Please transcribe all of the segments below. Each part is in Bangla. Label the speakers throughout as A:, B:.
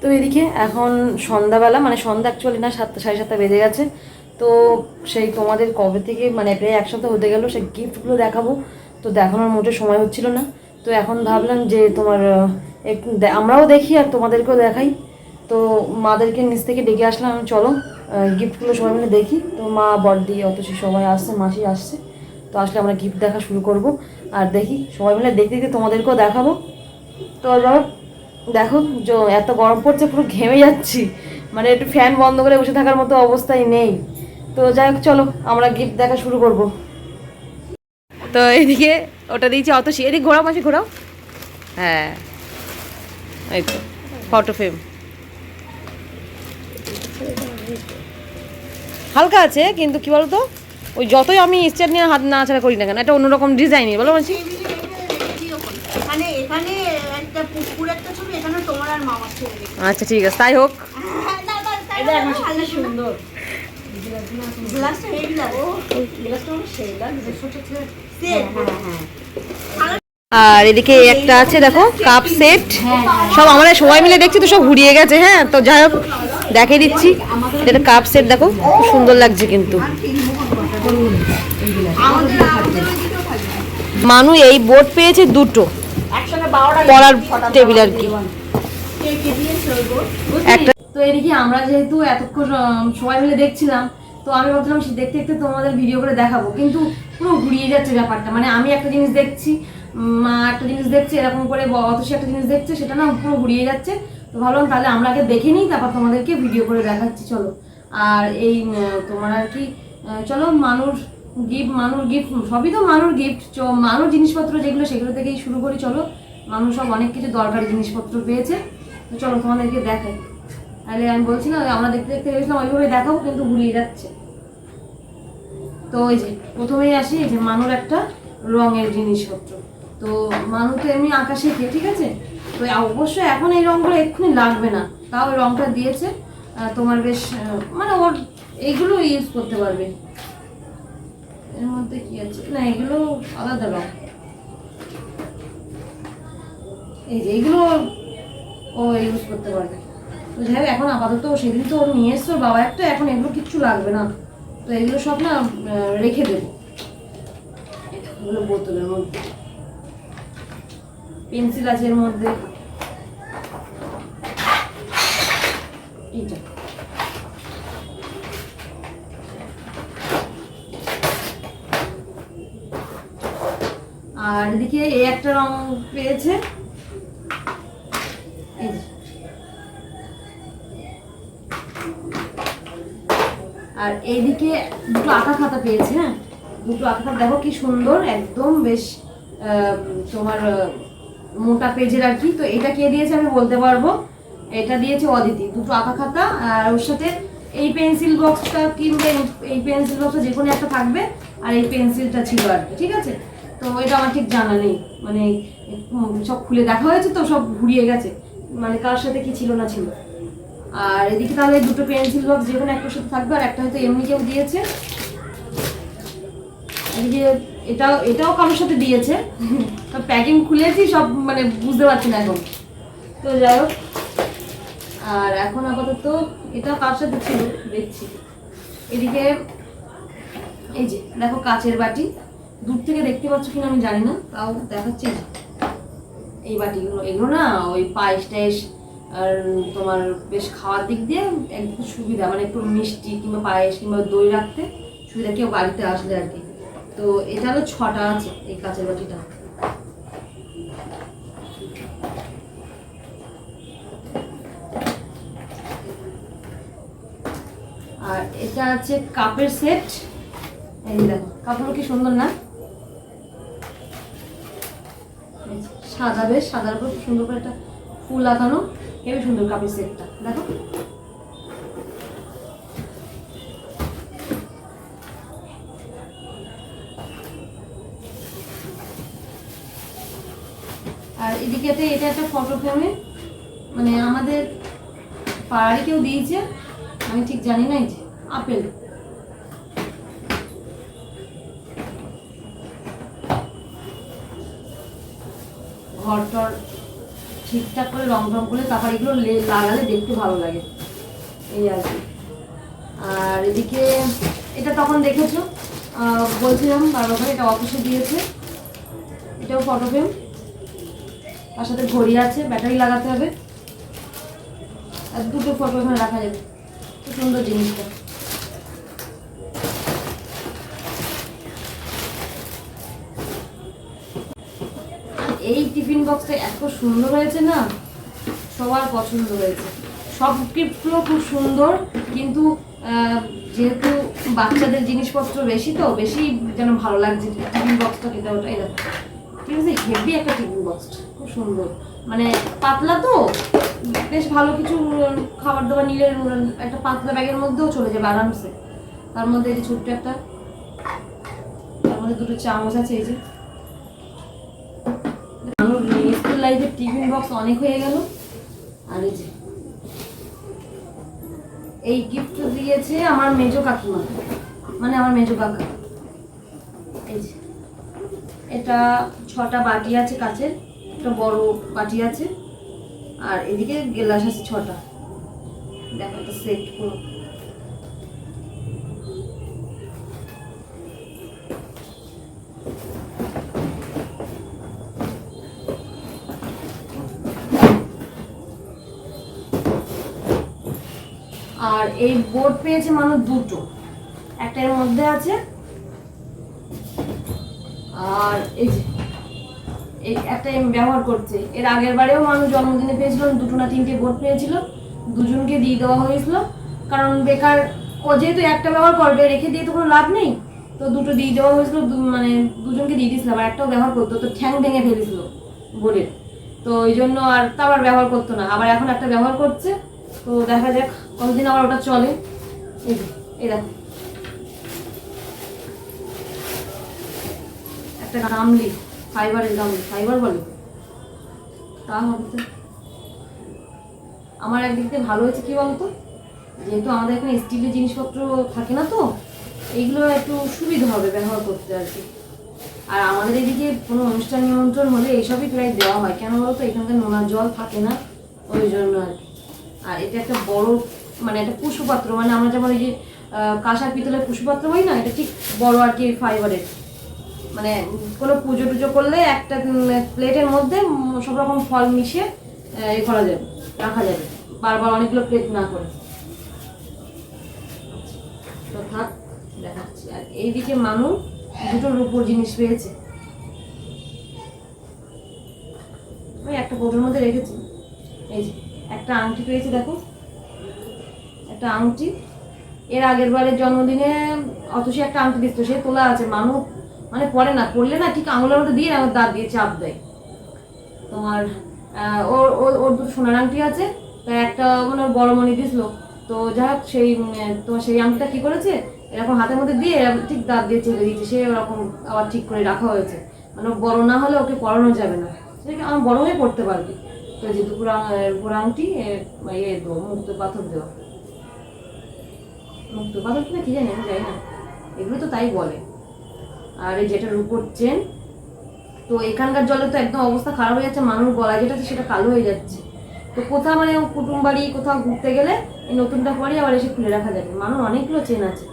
A: তো এদিকে এখন সন্ধ্যাবেলা মানে সন্ধ্যা অ্যাকচুয়ালি না, সাতটা, সাড়ে সাতটা বেজে গেছে। তো সেই তোমাদের কবে থেকে মানে প্রায় এক সপ্তাহ হতে গেল, সেই গিফটগুলো দেখাবো। তো দেখানোর মোটে সময় হচ্ছিল না। তো এখন ভাবলাম যে তোমার আমরাও দেখি আর তোমাদেরকেও দেখাই। তো মাদেরকে নিচ থেকে ডেকে আসলাম, চলো গিফটগুলো সবাই মিলে দেখি। তো মা, বড়দি অত সে সবাই আসছে, মাসি আসছে। তো আসলে আমরা গিফট দেখা শুরু করব। আর দেখি, সবাই মিলে দেখতে দেখতে তোমাদেরকেও দেখাবো। তো এবার দেখো এত গরম পড়ছে পুরো ঘেমে যাচ্ছি মানে একটু ফ্যান বন্ধ করে বসে থাকার মতো অবস্থায় নেই তো যাই হোক চলো আমরা গিফট দেখা শুরু করব তো এদিকে ওটা দিয়েছি অত এদিকে ঘোরাও মাসি ঘোরাও হ্যাঁ এই তো ফটো ফ্রেম হালকা আছে কিন্তু কি বলতো ওই যতই আমি স্টার নিয়ে হাত না নাড়াচাড়া করি না কেন এটা অন্যরকম ডিজাইনই বলো মাসি
B: মানে এখানে
A: আচ্ছা ঠিক আছে তাই হোক।
B: হ্যাঁ, সুন্দর। হ্যাঁ হ্যাঁ
A: আর এদিকে একটা আছে দেখো কাপ সেট সব আমরা সবাই মিলে দেখছি তো সব ঘুরিয়ে গেছে হ্যাঁ তো যাই হোক দেখে দিচ্ছি। এটা কাপ সেট দেখো খুব সুন্দর লাগছে কিন্তু। মানু এই বোর্ড পেয়েছে দুটো। পড়ার টেবিল আর কি। তো এদিকে আমরা যেহেতু এতক্ষণ সবাই মিলে দেখছিলাম তো আমি ভাবছিলাম দেখতে দেখতে তোমাদের ভিডিও করে দেখাবো কিন্তু পুরো ঘুরিয়ে যাচ্ছে ব্যাপারটা। মানে আমি একটা জিনিস দেখছি মা একটা জিনিস দেখছে এরকম করে অতসী একটা জিনিস দেখছে সেটা না পুরো ঘুরিয়ে যাচ্ছে। তো ভাবলাম তাহলে আমরা আগে দেখে নিই তারপর তোমাদেরকে ভিডিও করে দেখাচ্ছি চলো। আর এই তোমার আর কি আহ, চলো মানুষ গিফট মানুষ গিফট সবই তো মানুষ গিফট মানুষ জিনিসপত্র যেগুলো, সেগুলো থেকেই শুরু করি, চলো। মানুষ সব অনেক কিছু দরকারি জিনিসপত্র পেয়েছে। তো চলো তোমাদেরকে দেখাই। তাহলে আমি বলছি না, আমরা দেখতে দেখতে গেছিলাম ওইভাবে দেখাবো, কিন্তু ভুলিয়ে যাচ্ছে। তো ওই যে, প্রথমেই আসি যে মানুর একটা রঙের জিনিসপত্র। তো মানু তো এমনি আঁকা শেখে ঠিক আছে? তো অবশ্যই এখন এই রঙগুলো এক্ষুনি লাগবে না। তাও রঙটা দিয়েছে। তোমার বেশ মানে ওর এইগুলো ইউজ করতে পারবে। এর মধ্যে কি আছে? না, এগুলো আলাদা রঙ এই যে এগুলো ও ইউজ করতে পারবে। তো যাই হোক, এখন আপাতত সেদিন তো ওর নিয়ে এসছো বাবা একটা, এখন এগুলো কিচ্ছু লাগবে না। তো এগুলো সব না রেখে দেবো। এগুলো বোতলের মধ্যে। পেন্সিল আছে এর মধ্যে। এইটা। আর এদিকে এই একটা রং পেয়েছে। আর এইদিকে দুটো আঁকা খাতা পেয়েছে হ্যাঁ? দুটো আঁকা খাতা। দেখো কি সুন্দর, একদম বেশ তোমার মোটা পেজের আর কি। তো এটা কে দিয়েছে আমি বলতে পারব। এটা দিয়েছে অদিতি। দুটো আঁকা খাতা, আর ওর সাথে এই পেন্সিল বক্সটা কিনবে এই পেন্সিল বক্সটা যে কোনো একটা থাকবে, আর এই পেন্সিলটা ছিল আর কি, ঠিক আছে? তো এটা আমার ঠিক জানা নেই। মানে সব খুলে দেখা হয়েছে তো, সব ঘুরিয়ে গেছে। মানে কার সাথে কি ছিল না ছিল। আর এদিকে তাহলে দুটো পেন্সিল বক্স যে কোনো একটা সাথে থাকবে, আর একটা হয়তো এমনি কেউ দিয়েছে। এদিকে এটাও এটাও কারোর সাথে দিয়েছে। তো প্যাকিং খুলেছি, সব মানে বুঝতে পারছি না এখন। তো যাই হোক, আর এখন আপাতত এটা কার সাথে ছিল, দেখছি। এদিকে, এই যে, দেখো কাচের বাটি। দূর থেকে দেখতে পাচ্ছ কিনা আমি জানি না, তাও দেখাচ্ছি। এই বাটিগুলো, এগুলো না ওই পায়েস টায়েস আর তোমার বেশ খাওয়ার দিক দিয়ে একটু সুবিধা মানে একটু মিষ্টি কিংবা পায়েস কিংবা দই রাখতে সুবিধা, কেউ বাড়িতে আসলে আর কি। তো এটা হলো ছটা আছে, এই কাঁচের বাটিটা। আর এটা আছে কাপের সেট। এই দেখো কাপড় কি সুন্দর না এই যে, সাদা বেশ, সাদার উপর সুন্দর করে একটা ফুল লাগানো। হেবি সুন্দর কাপের সেটটা, দেখো। আর এদিকেতে এটা একটা ফটো ফ্রেমে মানে আমাদের পাড়ারই কেউ দিয়েছে, আমি ঠিক জানি না এই যে, আপেল। ঘর টর ঠিকঠাক করে রং রং করে তারপর এগুলো লাগালে দেখতে ভালো লাগে। এই আর কি। আর এদিকে এটা তখন দেখেছ? বলছিলাম বারবার এটা অফিসে দিয়েছে। এটাও ফটো ফ্রেম তার সাথে ঘড়ি আছে, ব্যাটারি লাগাতে হবে। আর দুটো ফটো এখানে রাখা যাবে। সুন্দর জিনিসটা। টিফিন বক্সটা এত সুন্দর হয়েছে না? সবার পছন্দ হয়েছে। সব গিফটগুলো খুব সুন্দর, কিন্তু যেহেতু বাচ্চাদের জিনিসপত্র বেশি তো, বেশি যেন ভালো লাগছে টিফিন বক্সটা খেতে ওটা এই দেখো ঠিক আছে হেভি একটা টিফিন বক্স, খুব সুন্দর। মানে পাতলা তো, বেশ ভালো কিছু খাবার দাবার নিলে একটা পাতলা ব্যাগের মধ্যেও চলে যাবে আরামসে। তার মধ্যে এই ছোট্ট একটা, তার মধ্যে দুটো চামচ আছে, এই যে আমার স্কুল লাইফের টিফিন বক্স অনেক হয়ে গেল। আর এই যে, এই গিফট দিয়েছে আমার মেজো কাকিমা। মানে আমার মেজো কাকা। এই যে, এটা ছটা বাটি আছে কাচের একটা বড় বাটি আছে, আর এদিকে গেলাস আছে ছটা। দেখো, একটা সেট পুরো। আর এই বোর্ড পেয়েছে মানুষ দুটো। একটা এর মধ্যে আছে, আর এই যে একটা ব্যবহার করছে। এর আগের বারেও মানুষ জন্মদিনে পেয়েছিল, দুটো না তিনটে বোর্ড পেয়েছিল, দুজনকে দিয়ে দেওয়া হয়েছিল। কারণ বেকার, ও যেহেতু একটা ব্যবহার করবে, রেখে দিয়ে তো কোনো লাভ নেই। তো দুটো দিয়ে দেওয়া হয়েছিল মানে দুজনকে দিয়ে দিয়েছিলাম আর একটাও ব্যবহার করতো, তো ঠ্যাং ভেঙে ফেলেছিল বোর্ডের তো ওই জন্য আর তা আবার ব্যবহার করতো না। আবার এখন একটা ব্যবহার করছে। তো দেখা যাক কতদিন আবার ওটা চলে। এই এই দেখো। একটা গামলি ফাইবারের গামলি ফাইবার বলে? তা হবে আমার একদিক থেকে ভালো হয়েছে কি বলতো? যেহেতু আমাদের এখানে স্টিলের জিনিসপত্র থাকে না তো, এইগুলো একটু সুবিধা হবে ব্যবহার করতে আর কি। আর আমাদের এদিকে কোনো অনুষ্ঠান নিমন্ত্রণ হলে এইসবই প্রায় দেওয়া হয়। কেন বলতো? এখানকার নোনা জল থাকে না, ওই জন্য আর কি। আর এটা একটা বড় মানে একটা পুষ্পপাত্র মানে আমরা যেমন এই যে কাঁসার পিতলের পুষ্পপাত্র হয় না, এটা ঠিক বড় আর কি ফাইবারের মানে কোনো পুজো টুজো করলে একটা প্লেটের মধ্যে সব রকম ফল মিশিয়ে এ করা যাবে, রাখা যাবে, বারবার অনেকগুলো প্লেট না করে। তো থাক, দেখাচ্ছি। আর এইদিকে মানুষ দুটো রূপোর জিনিস পেয়েছে। ওই একটা বোটোর মধ্যে রেখেছি। এই যে। একটা আংটি পেয়েছি, দেখো। একটা আংটি। এর আগের বারের জন্মদিনে অথচ একটা আংটি দিত সে তোলা আছে মানুষ মানে পরে না পড়লে না ঠিক আঙুলের মধ্যে দিয়ে আমার দাঁত দিয়ে চাপ দেয়। তোমার ওর ওর দুটো সোনার আংটি আছে তাই একটা মানে বড় মণি দিছিল তো যাই হোক, সেই তোমার সেই আংটিটা কি করেছে? এরকম হাতের মধ্যে দিয়ে ঠিক দাঁত দিয়ে চেপে দিয়েছে, সে ওরকম আবার ঠিক করে রাখা হয়েছে। মানে বড় না হলে ওকে পড়ানো যাবে না। আমার বড় হয়ে পড়তে পারবে? তো যে দুপুর পুরো আংটি এ, ইয়ে দেবো মুক্ত পাথর দেওয়া। মুক্ত পাথর কিনা কি জানি জানি না। এগুলো তো তাই বলে। আর এই যেটা রূপোর চেন তো এখানকার জলে তো একদম অবস্থা খারাপ হয়ে যাচ্ছে মানুষ গলায় যেটা সেটা কালো হয়ে যাচ্ছে। তো কোথাও মানে কুটুম বাড়ি কোথাও ঘুরতে গেলে এই নতুনটা পরে আবার এসে খুলে রাখা যাবে। মানুষ অনেকগুলো চেন আছে।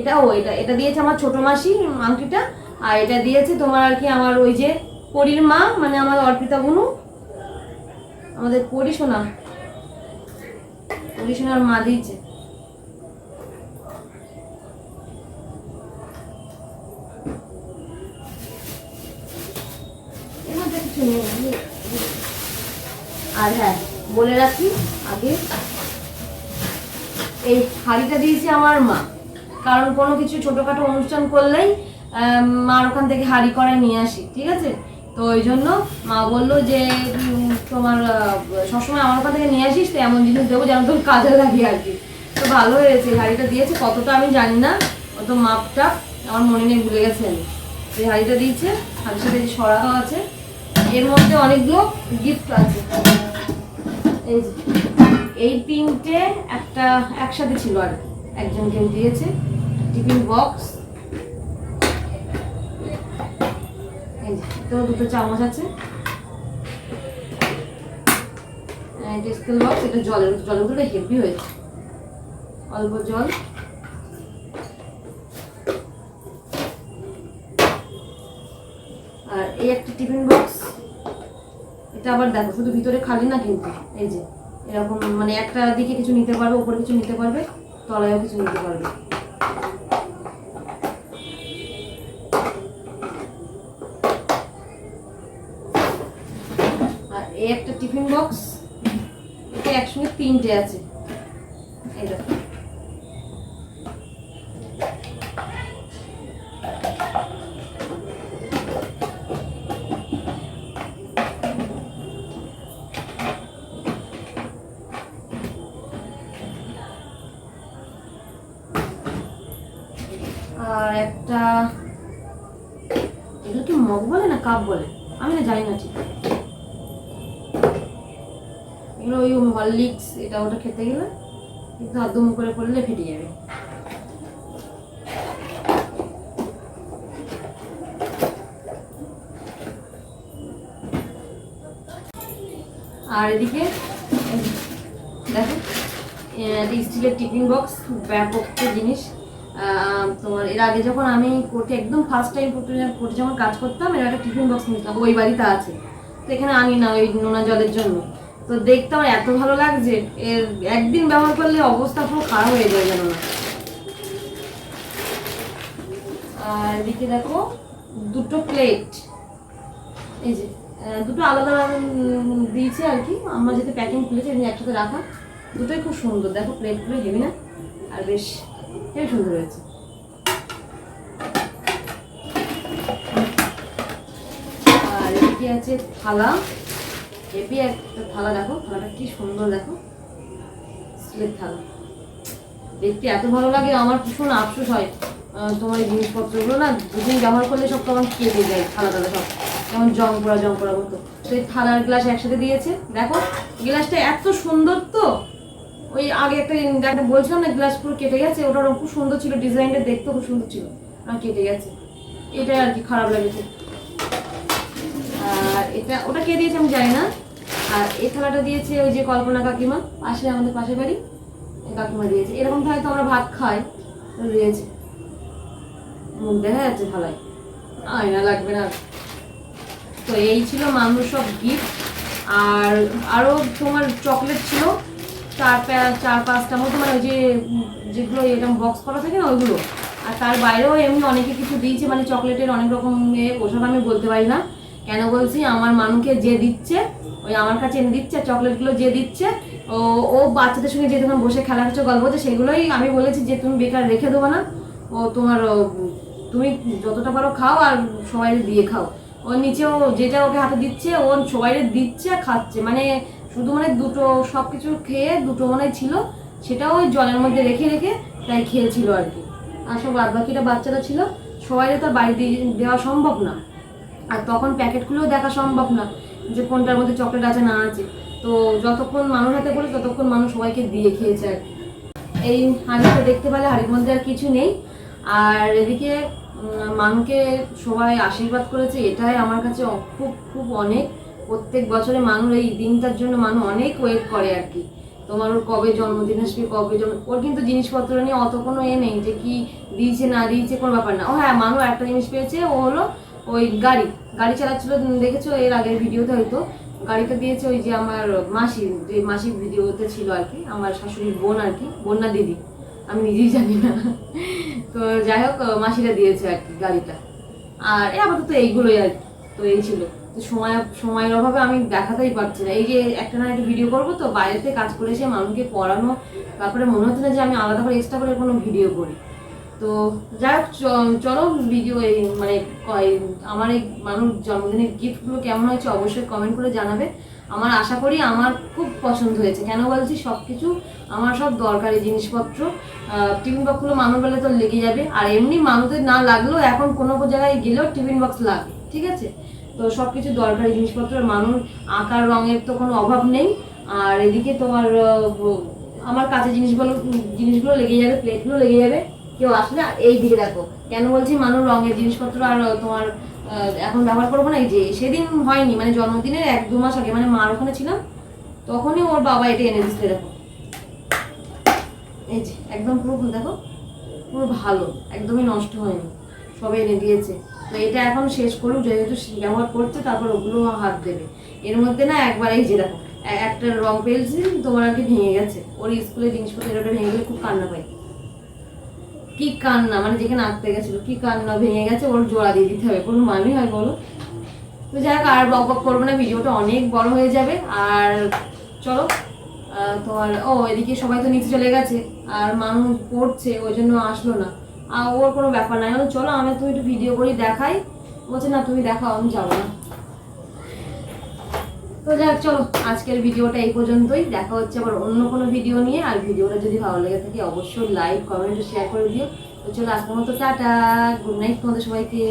A: এটা ও এটা এটা দিয়েছে আমার ছোট মাসি আংটিটা আর এটা দিয়েছে তোমার আর কি আমার ওই যে পরীর মা মানে আমার অর্পিতা বুনু আমাদের পরি সোনা পরি সোনার মা দিয়েছে। আর হ্যাঁ বলে রাখি আগে, এই হাড়িটা দিয়েছে আমার মা। কারণ কোনো কিছু ছোটোখাটো অনুষ্ঠান করলেই মার ওখান থেকে হাড়ি করায় নিয়ে আসি, ঠিক আছে? তো ওই জন্য মা বলল যে তোমার সবসময় আমার ওখান থেকে নিয়ে আসিস, তো এমন জিনিস দেবো যেন তোর কাজে লাগে আর কি তো ভালো হয়েছে হাড়িটা দিয়েছে, কতটা আমি জানি না, অত মাপটা আমার মনে নেই, ভুলে গেছে এই হাড়িটা দিয়েছে, হাড়ির সাথে যে সরাও আছে, এর মধ্যে অনেকগুলো গিফট আছে এই যে, এই তিনটে একটা একসাথে ছিল আর। একজনকে দিয়েছে টিফিন বক্স এতেও দুটো চামচ আছে। জলের হয়েছে। অল্প জল। আর এই একটা টিফিন বক্স এটা আবার দেখো, শুধু ভিতরে খালি না কিন্তু, এই যে, এরকম মানে একটা দিকে কিছু নিতে পারবে, উপরে কিছু নিতে পারবে, তলায়ও কিছু নিতে পারবে আর এই একটা টিফিন বক্স, এটা একসঙ্গে তিনটে আছে। এই আর একটা এগুলো কি মগ বলে না কাপ বলে? আমি না জানি না এগুলো ওই হরলিক্স এটা ওটা খেতে গেলে কিন্তু আদম করে পড়লে ফেটে যাবে। আর এদিকে, দেখো স্টিলের টিফিন বক্স, ব্যাপক জিনিস। তোমার এর আগে যখন আমি কোর্টে একদম ফার্স্ট টাইম কোর্টে যখন কাজ করতাম, এর একটা টিফিন বক্স নিতাম ওই বাড়িতে আছে। তো এখানে আনি না ওই নোনা জলের জন্য। তো দেখতে আমার এত ভালো লাগছে, এর একদিন ব্যবহার করলে অবস্থা পুরো খারাপ হয়ে যায় যেন না আর এদিকে দেখো, দুটো প্লেট এই যে দুটো আলাদা দিয়েছে আর কি। আমার যেতে প্যাকিং খুলেছে এমনি একসাথে রাখা। দুটোই খুব সুন্দর। দেখো প্লেটগুলো হেবি না, আর বেশ হেবি সুন্দর হয়েছে। আর এদিকে আছে থালা। হেভি একটা থালা দেখো, থালাটা কি সুন্দর দেখো। স্টিলের থালা। দেখতে এত ভালো লাগে, আমার ভীষণ আফসোস হয়। তোমার এই জিনিসপত্রগুলো না, দুদিন ব্যবহার করলে সব কেমন কেটে যায় থালা থালা সব কেমন জং পড়া জং পড়া মতো তো এই থালার গ্লাস একসাথে দিয়েছে। দেখো গ্লাসটা এত সুন্দর তো। ওই আগে একটা একটা বলছিলাম না গ্লাস পুরো কেটে গেছে, ওটা খুব সুন্দর ছিল ডিজাইনটা দেখতে খুব সুন্দর ছিল। আর কেটে গেছে। এটাই আর কি খারাপ লেগেছে। আর এটা, ওটা কে দিয়েছে আমি জানি না। আর এই থালাটা দিয়েছে ওই যে কল্পনা কাকিমা, পাশে আমাদের পাশে বাড়ি কাকিমা দিয়েছে। এরকম থালায় তো আমরা ভাত খাই দিয়েছে দেখা যাচ্ছে থালায়। আয়না লাগবে না। তো এই ছিল মানুষ সব গিফট আর আরও তোমার চকলেট ছিল, চার চার পাঁচটা মতো মানে ওই যে, যেগুলো এরকম বক্স করা থাকে না, ওইগুলো। আর তার বাইরেও এমনি অনেকে কিছু দিয়েছে মানে চকলেটের অনেক রকম ওসব আমি বলতে পারি না। কেন বলছি? আমার মানুষকে যে দিচ্ছে, ওই আমার কাছে এনে দিচ্ছে, চকলেটগুলো যে দিচ্ছে, ও ও বাচ্চাদের সঙ্গে যে তখন বসে খেলা হচ্ছে গল্প হচ্ছে, সেগুলোই আমি বলেছি যে তুমি বেকার রেখে দেবো না। ও তোমার তুমি যতটা পারো খাও আর সবাই দিয়ে খাও। ওর নিচেও যেটা ওকে হাতে দিচ্ছে, ও সবাই দিচ্ছে, খাচ্ছে। মানে শুধু মানে দুটো সব কিছু খেয়ে দুটো মনে ছিল, সেটাও ওই জলের মধ্যে রেখে রেখে তাই খেয়েছিল আর কি। আর সব বাদ বাকিটা বাচ্চারা ছিল সবাই তো বাড়ি দিয়ে দেওয়া সম্ভব না। আর তখন প্যাকেটগুলোও দেখা সম্ভব না যে কোনটার মধ্যে চকলেট আছে, না আছে। তো যতক্ষণ মানুষ হাতে পড়ে ততক্ষণ মানুষ সবাইকে দিয়ে খেয়েছে আর এই হাঁড়িটা দেখতে পেলে হাঁড়ির মধ্যে আর কিছু নেই। আর এদিকে মানুকে সবাই আশীর্বাদ করেছে, এটাই আমার কাছে খুব খুব অনেক। প্রত্যেক বছরে মানুষ এই দিনটার জন্য মানুষ অনেক ওয়েট করে আর কি। তোমার ওর কবে জন্মদিন আসবে, কবে জন্ম, ওর কিন্তু জিনিসপত্র নিয়ে অত কোনো এ নেই যে কি দিয়েছে, না দিয়েছে, কোনো ব্যাপার না। ও হ্যাঁ মানুষ একটা জিনিস পেয়েছে, ও হলো ওই গাড়ি গাড়ি চালাচ্ছিল দেখেছ এর আগের ভিডিওতে হয়তো? গাড়িটা দিয়েছে ওই যে আমার মাসি, যে মাসির ভিডিওতে ছিল আর কি, আমার শাশুড়ির বোন আর কি বোন না দিদি। আমি নিজেই জানি না। তো যাই হোক, মাসিরা দিয়েছে আর কি গাড়িটা। আর এই আপাতত এইগুলোই আর কি, তো এই ছিল। তো সময়, সময়ের অভাবে আমি দেখাতেই পারছি না। এই যে একটা না একটা ভিডিও করব তো, বাইরেতে কাজ করে এসে মানুষকে পড়ানো, তারপরে মনে হচ্ছে না যে আমি আলাদা করে এক্সট্রা করে কোনো ভিডিও করি। তো যাই চলো ভিডিও এই মানে আমার এই মানুষ জন্মদিনের গিফটগুলো কেমন হয়েছে অবশ্যই কমেন্ট করে জানাবে। আমার আশা করি আমার খুব পছন্দ হয়েছে। কেন বলছি? সব কিছু আমার সব দরকারি জিনিসপত্র। টিফিন বক্সগুলো মানুষ বেলা তো লেগে যাবে। আর এমনি মানুষের না লাগলেও এখন কোনো জায়গায় গেলেও টিফিন বক্স লাগে, ঠিক আছে? তো সব কিছু দরকারি জিনিসপত্র। মানুষ আঁকার রঙের তো কোনো অভাব নেই। আর এদিকে তোমার আমার কাছে জিনিসগুলো জিনিসগুলো লেগে যাবে প্লেটগুলো লেগে যাবে। কেউ আসলে এই দিকে দেখো। কেন বলছি মানুষ রঙের জিনিসপত্র আর তোমার এখন ব্যবহার করব না? এই যে, সেদিন হয়নি মানে জন্মদিনের এক দু মাস আগে মানে মার ওখানে ছিলাম, তখনই ওর বাবা এটা এনে দিচ্ছে দেখো। এই যে, একদম পুরো দেখো। পুরো ভালো, একদমই নষ্ট হয়নি, সবে এনে দিয়েছে। তো এটা এখন শেষ করুক, যেহেতু ব্যবহার করছে, তারপর ওগুলো হাত দেবে। এর মধ্যে না একবার এই যে, দেখো একটা রং পেন্সিল তোমার আর কি ভেঙে গেছে। ওর স্কুলের জিনিসপত্র, এটা ভেঙে গেলে খুব কান্না পায় কি কান্না? মানে যেখানে আঁকতে গেছিল, কি কান্না? ভেঙে গেছে, ওর জোড়া দিয়ে দিতে হবে। কোনো মানে হয় বলো? তো যাই হোক, আর বক বক করব না, ভিডিওটা অনেক বড় হয়ে যাবে। আর চলো তোমার, ও, এদিকে সবাই তো নিচে চলে গেছে। আর মানুষ পড়ছে, ওই জন্য আসলো না। আর ওর কোনো ব্যাপার নাই। চলো, আমি তুমি একটু ভিডিও করে, দেখাই। বলছে, না, তুমি দেখাও, আমি যাব না। তো যাই হোক, চলো আজকের ভিডিওটা এই পর্যন্তই। দেখা হচ্ছে আবার অন্য কোনো ভিডিও নিয়ে। আর ভিডিওটা যদি ভালো লেগে থাকে অবশ্যই লাইক কমেন্ট শেয়ার করে দিও। তো চলো আজকের মতো টাটা। গুড নাইট তোমাদের সবাইকে।